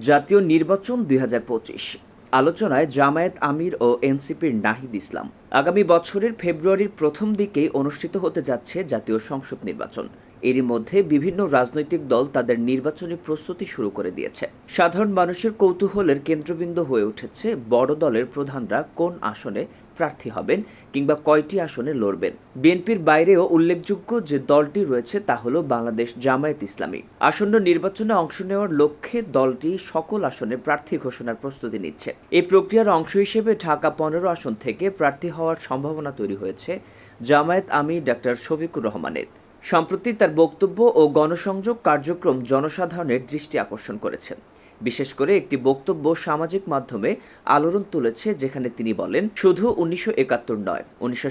জাতীয় নির্বাচন দুই হাজার পঁচিশ। আলোচনায় জামায়াত আমির ও এনসিপির নাহিদ ইসলাম। আগামী বছরের ফেব্রুয়ারির প্রথম দিকেই অনুষ্ঠিত হতে যাচ্ছে জাতীয় সংসদ নির্বাচন। এরই মধ্যে বিভিন্ন রাজনৈতিক দল তাদের নির্বাচনী প্রস্তুতি শুরু করে দিয়েছে। সাধারণ মানুষের কৌতূহলের কেন্দ্রবিন্দু হয়ে উঠেছে বড় দলের প্রধানরা কোন আসনে প্রার্থী হবেন কিংবা কয়টি আসনে লড়বেন। বিএনপির বাইরেও উল্লেখযোগ্য যে দলটি রয়েছে তা হল বাংলাদেশ জামায়াত ইসলামী। আসন্ন নির্বাচনে অংশ নেওয়ার লক্ষ্যে দলটি সকল আসনে প্রার্থী ঘোষণার প্রস্তুতি নিচ্ছে। এই প্রক্রিয়ার অংশ হিসেবে ঢাকা পনেরো আসন থেকে প্রার্থী হওয়ার সম্ভাবনা তৈরি হয়েছে জামায়াত আমি ডাক্তার শফিকুর রহমানের। সম্প্রতি তার বক্তব্য ও গণসংযোগ কার্যক্রম জনসাধারণের দৃষ্টি আকর্ষণ করেছে। বিশেষ করে একটি বক্তব্য সামাজিক মাধ্যমে আলোড়ন তুলেছে যেখানে তিনি বলেন, শুধু উনিশশো একাত্তর নয়, উনিশশো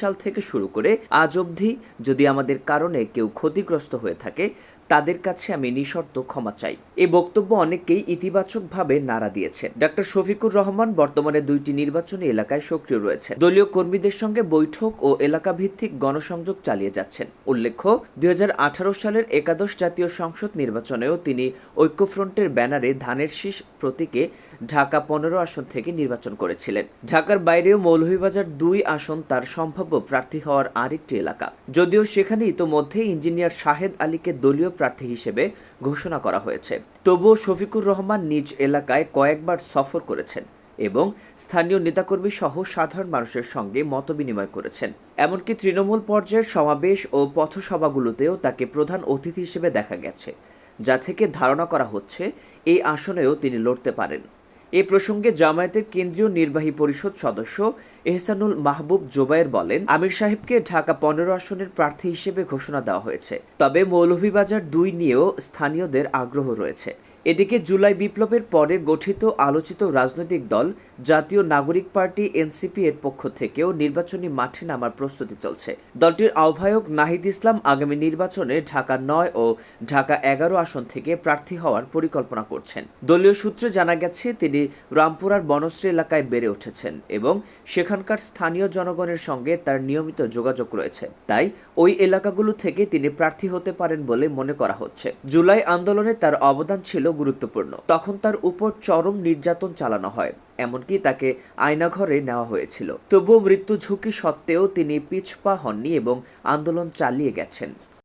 সাল থেকে শুরু করে আজ অবধি যদি আমাদের কারণে কেউ ক্ষতিগ্রস্ত হয়ে থাকে তাদের কাছে আমি নিঃশর্ত ক্ষমা চাই। এই বক্তব্য অনেকেই ইতিবাচকভাবে নাড়া দিয়েছে। ডাক্তার শফিকুর রহমান বর্তমানে দুইটি নির্বাচনী এলাকায় সক্রিয় রয়েছে দলীয় কর্মীদের সঙ্গে বৈঠক ও এলাকা ভিত্তিক গণসংযোগ চালিয়ে যাচ্ছেন। উল্লেখ্য, দুই সালের একাদশ জাতীয় সংসদ নির্বাচনেও তিনি ঐক্যফ্রন্টের ব্যানারে ধানের শীষ প্রতীকে ঢাকা পনেরো আসন থেকে নির্বাচন করেছিলেন। ঢাকার বাইরেও মৌলভীবাজার দুই আসন তার সম্ভাব্য প্রার্থী হওয়ার আরেকটি এলাকা। যদিও সেখানে ইতোমধ্যে ইঞ্জিনিয়ার শাহেদ আলীকে দলীয় প্রার্থী হিসেবে ঘোষণা করা হয়েছে। তবুও শফিকুর রহমান নিজ এলাকায় কয়েকবার সফর করেছেন এবং স্থানীয় নেতাকর্মী সহ সাধারণ মানুষের সঙ্গে মতবিনিময় করেছেন। এমনকি তৃণমূল পর্যায়ের সমাবেশ ও পথসভাগুলোতেও তাকে প্রধান অতিথি হিসেবে দেখা গেছে। যা থেকে ধারণা করা হচ্ছে, এই আসনেও তিনি লড়তে পারেন। এ প্রসঙ্গে জামায়াতের কেন্দ্রীয় নির্বাহী পরিষদ সদস্য এহসানুল মাহবুব জোবায়ের বলেন, আমির সাহেবকে ঢাকা পনেরো আসনের প্রার্থী হিসেবে ঘোষণা দেওয়া হয়েছে। তবে মৌলভীবাজার দুই নিয়েও স্থানীয়দের আগ্রহ রয়েছে। এদিকে জুলাই বিপ্লবের পরে গঠিত আলোচিত রাজনৈতিক দল, জাতীয় নাগরিক পার্টি এনসিপি এর পক্ষ থেকেও নির্বাচনী মাঠে নামার প্রস্তুতি চলছে। দলটির আহ্বায়ক নাহিদ ইসলাম আগামী নির্বাচনে ঢাকা নয় ও ঢাকা এগারো আসন থেকে প্রার্থী হওয়ার পরিকল্পনা করছেন। দলীয় সূত্রে জানা গেছে, তিনি রামপুরার বনশ্রী এলাকায় বেড়ে উঠেছেন এবং সেখানকার স্থানীয় জনগণের সঙ্গে তার নিয়মিত যোগাযোগ রয়েছে। তাই ওই এলাকাগুলো থেকে তিনি প্রার্থী হতে পারেন বলে মনে করা হচ্ছে। জুলাই আন্দোলনে তার অবদান ছিল গুরুত্বপূর্ণ। তখন তার উপর চরম নির্যাতন চালানো হয়, এমনকি তাকে আয়নাঘরে নেওয়া হয়েছিল। তবুও মৃত্যু ঝুঁকি সত্ত্বেও তিনি পিছপা হননি এবং আন্দোলন চালিয়ে গেছেন।